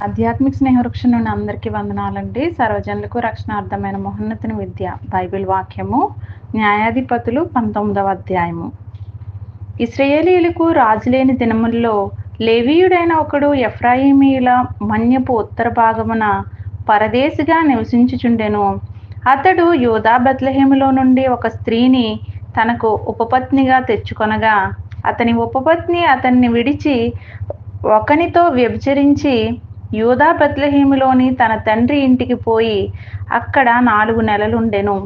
ఆధ్యాత్మిక స్నేహవృక్షం నుండి అందరికీ వందనాలండి. సర్వజనులకు రక్షణార్థమైన మహోన్నతిని విద్య బైబిల్ వాక్యము న్యాయాధిపతులు పంతొమ్మిదవ అధ్యాయము. ఇస్రయేలీలకు రాజులేని దినముల్లో లేవీయుడైన ఒకడు ఎఫ్రాయిమీల మన్యపు ఉత్తర భాగమున పరదేశిగా నివసించుచుండెను. అతడు యోధా బెత్లహేములో నుండి ఒక స్త్రీని తనకు ఉపపత్నిగా తెచ్చుకొనగా అతని ఉపపత్ని అతన్ని విడిచి ఒకనితో వ్యభిచరించి యూదా బెత్లహేములోని తన తండ్రి ఇంటికి పోయి అక్కడ నాలుగు నెలలుండెను.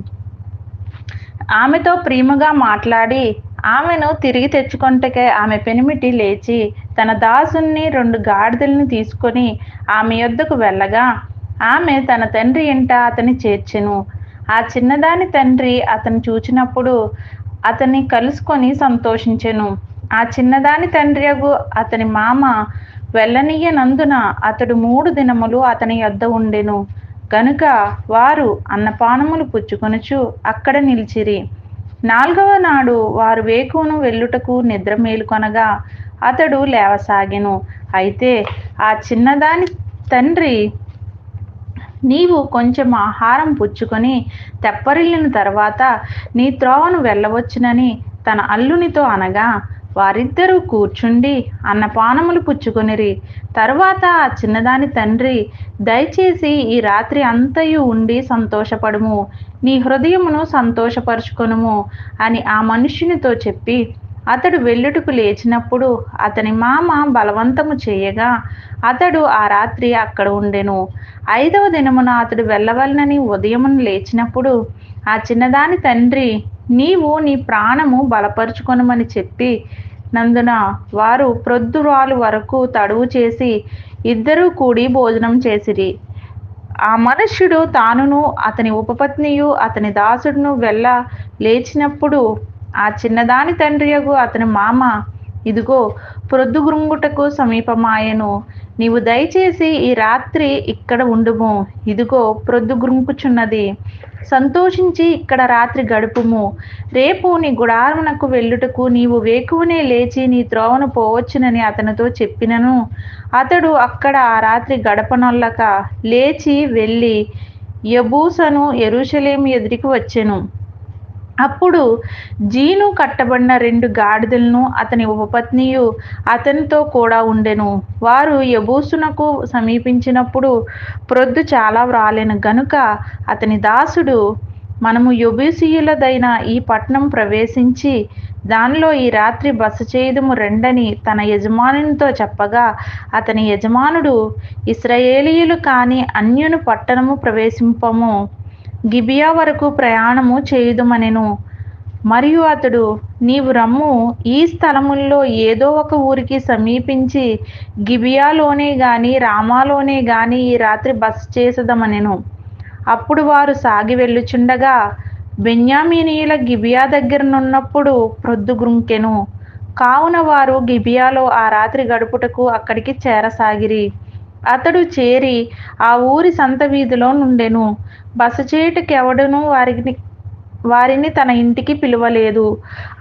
ఆమెతో ప్రేమగా మాట్లాడి ఆమెను తిరిగి తెచ్చుకొంటకే ఆమె పెనిమిటి లేచి తన దాసుని రెండు గాడిదల్ని తీసుకొని ఆమె యొద్దకు వెళ్ళగా ఆమె తన తండ్రి ఇంట అతని చేర్చెను. ఆ చిన్నదాని తండ్రి అతను చూచినప్పుడు అతన్ని కలుసుకొని సంతోషించెను. ఆ చిన్నదాని తండ్రి అతని మామ వెళ్ళనీయనందున అతడు మూడు దినములు అతని యొద్ద ఉండెను. గనుక వారు అన్నపానములు పుచ్చుకొనుచు అక్కడ నిలిచిరి. నాలుగవ నాడు వారు వేకువను వెళ్ళుటకు నిద్ర మేలుకొనగా అతడు లేవసాగెను. అయితే ఆ చిన్నదాని తండ్రి నీవు కొంచెం ఆహారం పుచ్చుకొని తెప్పరిల్లిన తర్వాత నీ త్రోవను వెళ్ళవచ్చునని తన అల్లునితో అనగా వారిద్దరూ కూర్చుండి అన్నపానములు పుచ్చుకొనిరి. తరువాత ఆ చిన్నదాని తండ్రి దయచేసి ఈ రాత్రి అంతయు ఉండి సంతోషపడుము. నీ హృదయమును సంతోషపరుచుకొనుము అని ఆ మనుష్యునితో చెప్పి అతడు వెళ్ళుటకు లేచినప్పుడు అతని మామ బలవంతము చేయగా అతడు ఆ రాత్రి అక్కడ ఉండెను. ఐదవ దినమున అతడు వెళ్ళవలనని ఉదయమును లేచినప్పుడు ఆ చిన్నదాని తండ్రి నీవు నీ ప్రాణము బలపరుచుకొనమని చెప్పి నందున వారు ప్రొద్దురాలు వరకు తడువు చేసి ఇద్దరూ కూడి భోజనం చేసిరి. ఆ మనుష్యుడు తానును అతని ఉపపత్నియు అతని దాసుడును వెళ్ళ లేచినప్పుడు ఆ చిన్నదాని తండ్రియగు అతని మామ ఇదిగో ప్రొద్దుగురుంగుటకు సమీపమాయను. నీవు దయచేసి ఈ రాత్రి ఇక్కడ ఉండుము. ఇదిగో ప్రొద్దుగురుంకుచున్నది సంతోషించి ఇక్కడ రాత్రి గడుపుము. రేపు నీ గుడారమునకు వెళ్ళుటకు నీవు వేకువనే లేచి నీ త్రోవను పోవచ్చునని అతనితో చెప్పినను. అతడు అక్కడ ఆ రాత్రి గడపనొల్లక లేచి వెళ్ళి యబూసను ఎరుషలేం ఎదురికి వచ్చెను. అప్పుడు జీను కట్టబడిన రెండు గాడిదలను అతని ఉపపత్నియు అతనితో కూడా ఉండెను. వారు యబూసునకు సమీపించినప్పుడు ప్రొద్దు చాలా రాలేను గనుక అతని దాసుడు మనము యబూసీయులదైన ఈ పట్టణం ప్రవేశించి దానిలో ఈ రాత్రి బస చేయదుము రెండని తన యజమానునితో చెప్పగా అతని యజమానుడు ఇస్రాయేలీయులు కాని అన్యును పట్టణము ప్రవేశింపము. గిబియా వరకు ప్రయాణము చేయుదుమనెను. మరియు అతడు నీవు రమ్ము ఈ స్థలముల్లో ఏదో ఒక ఊరికి సమీపించి గిబియాలోనే గాని రామాలోనే గాని ఈ రాత్రి బస చేసదమనెను. అప్పుడు వారు సాగి వెళ్ళుచుండగా బెన్యామీనీయుల గిబియా దగ్గరనున్నప్పుడు ప్రొద్దుగుంకెను కావున వారు గిబియాలో ఆ రాత్రి గడుపుటకు అక్కడికి చేరసాగిరి. అతడు చేరి ఆ ఊరి సంత వీధిలో నుండెను. బస చేయుటకెవడును వారిని వారిని తన ఇంటికి పిలువలేదు.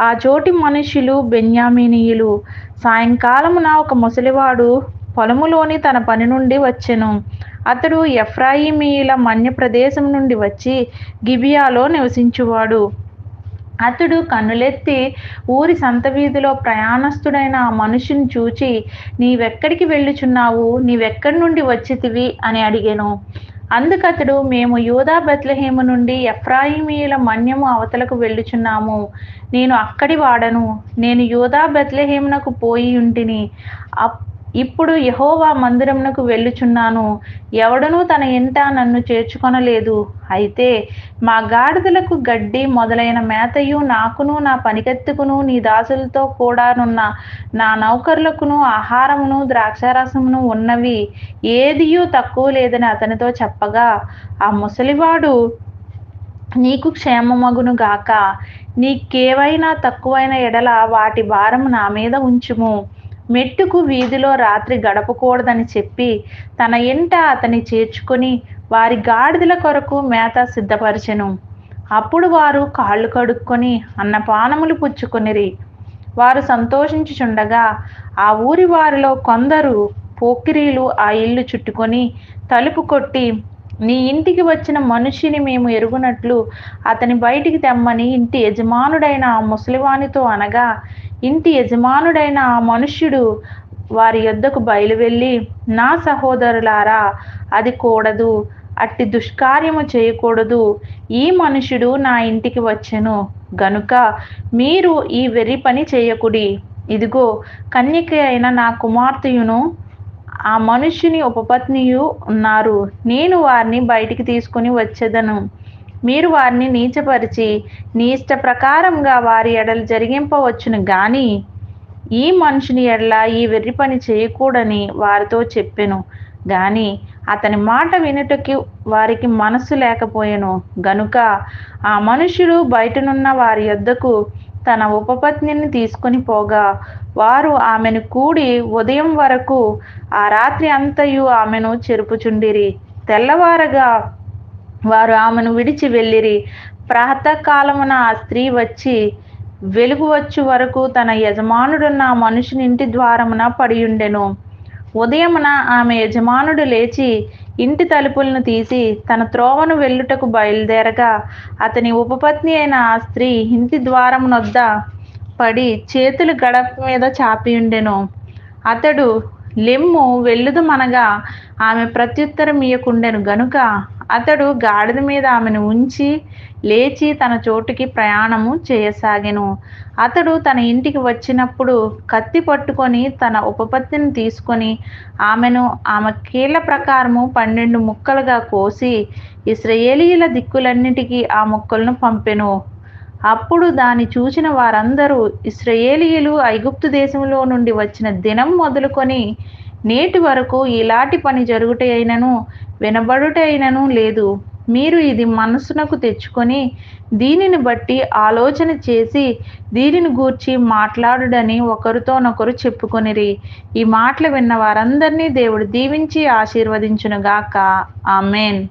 ఆ చోటి మనుషులు బెన్యామినీయులు. సాయంకాలమున ఒక ముసలివాడు పొలములోని తన పని నుండి వచ్చెను. అతడు ఎఫ్రాయిమీయుల మన్య ప్రదేశం నుండి వచ్చి గిబియాలో నివసించువాడు. అతడు కన్నులెత్తి ఊరి సంత వీధిలో ప్రయాణస్తుడైన ఆ మనుషుని చూచి నీవెక్కడికి వెళ్ళుచున్నావు? నీవెక్కడి నుండి వచ్చితివి? అని అడిగాను. అందుకతడు మేము యూదా బెత్లహేము నుండి ఎఫ్రాయిమీయుల మన్యము అవతలకు వెళ్ళుచున్నాము. నేను అక్కడి వాడను. నేను యూదా బెత్లహేమునకు పోయి ఉంటిని. ఇప్పుడు యహోవా మందిరమునకు వెళ్ళుచున్నాను. ఎవడనూ తన ఇంట నన్ను చేర్చుకొనలేదు. అయితే మా గాడిదలకు గడ్డి మొదలైన మేతయు నాకును నా పనికెత్తుకును నీ దాసులతో కూడానున్న నా నౌకర్లకును ఆహారమును ద్రాక్షారసమును ఉన్నవి ఏదియూ తక్కువ లేదని అతనితో చెప్పగా ఆ ముసలివాడు నీకు క్షేమమగును గాక. నీకేవైనా తక్కువైన ఎడల వాటి భారం నా మీద ఉంచుము. మెట్టుకు వీధిలో రాత్రి గడపకూడదని చెప్పి తన ఇంట అతని చేర్చుకొని వారి గాడిదల కొరకు మేత సిద్ధపరచెను. అప్పుడు వారు కాళ్ళు కడుక్కొని అన్నపానములు పుచ్చుకొనిరి. వారు సంతోషించుచుండగా ఆ ఊరి వారిలో కొందరు పోకిరీలు ఆ ఇల్లు చుట్టుకొని తలుపు కొట్టి నీ ఇంటికి వచ్చిన మనిషిని మేము ఎరుగునట్లు అతని బయటికి తెమ్మని ఇంటి యజమానుడైన ఆ ముసలివానితో అనగా ఇంటి యజమానుడైన ఆ మనుష్యుడు వారి యొద్దకు బయలువెళ్ళి నా సహోదరులారా అది కూడదు అట్టి దుష్కార్యము చేయకూడదు. ఈ మనుషుడు నా ఇంటికి వచ్చెను. గనుక మీరు ఈ వెర్రి పని చేయకుడి. ఇదిగో కన్యక అయిన నా కుమార్తెయును ఆ మనుష్యుని ఉపపత్నియు ఉన్నారు. నేను వారిని బయటికి తీసుకుని వచ్చేదను. మీరు వారిని నీచపరిచి నీ ఇష్ట ప్రకారంగా వారి ఎడలు జరిగింపవచ్చును గాని ఈ మనుషుని ఎడల ఈ వెర్రి పని చేయకూడని వారితో చెప్పెను. గాని అతని మాట వినుటకి వారికి మనస్సు లేకపోయెను. గనుక ఆ మనుషుడు బయటనున్న వారి యొద్దకు తన ఉపపత్నిని తీసుకొని పోగా వారు ఆమెను కూడి ఉదయం వరకు ఆ రాత్రి అంతయు ఆమెను చెరుపుచుండిరి. తెల్లవారగా వారు ఆమెను విడిచి వెళ్ళిరి. ప్రాతకాలమున ఆ స్త్రీ వచ్చి వెలుగు వచ్చు వరకు తన యజమానుడున్న ఆ మనుషుని ఇంటి ద్వారమున పడియుండెను. ఉదయమున ఆమె యజమానుడు లేచి ఇంటి తలుపులను తీసి తన త్రోవను వెళ్ళుటకు బయలుదేరగా అతని ఉపపత్ని అయిన ఆ స్త్రీ ఇంటి ద్వారమునొద్ద పడి చేతులు గడప మీద చాపియుండెను. అతడు లెమ్ము వెళ్ళుదుమనగా ఆమె ప్రత్యుత్తరం ఇయ్యకుండెను గనుక అతడు గాడిద మీద ఆమెను ఉంచి లేచి తన చోటుకి ప్రయాణము చేయసాగెను. అతడు తన ఇంటికి వచ్చినప్పుడు కత్తి పట్టుకొని తన ఉపపత్తిని తీసుకొని ఆమెను ఆమె కీళ్ళ ప్రకారము పన్నెండు ముక్కలుగా కోసి ఇస్రయేలీల దిక్కులన్నిటికీ ఆ ముక్కలను పంపెను. అప్పుడు దాన్ని చూసిన వారందరూ ఇస్రయేలీయులు ఐగుప్తు దేశంలో నుండి వచ్చిన దినం మొదలుకొని నేటి వరకు ఇలాంటి పని జరుగుట అయినను వినబడుట అయినను లేదు. మీరు ఇది మనసునకు తెచ్చుకొని దీనిని బట్టి ఆలోచన చేసి దీనిని గూర్చి మాట్లాడుడని ఒకరితోనొకరు చెప్పుకొనిరి. ఈ మాటలు విన్న వారందరినీ దేవుడు దీవించి ఆశీర్వదించునుగాక. ఆమెన్.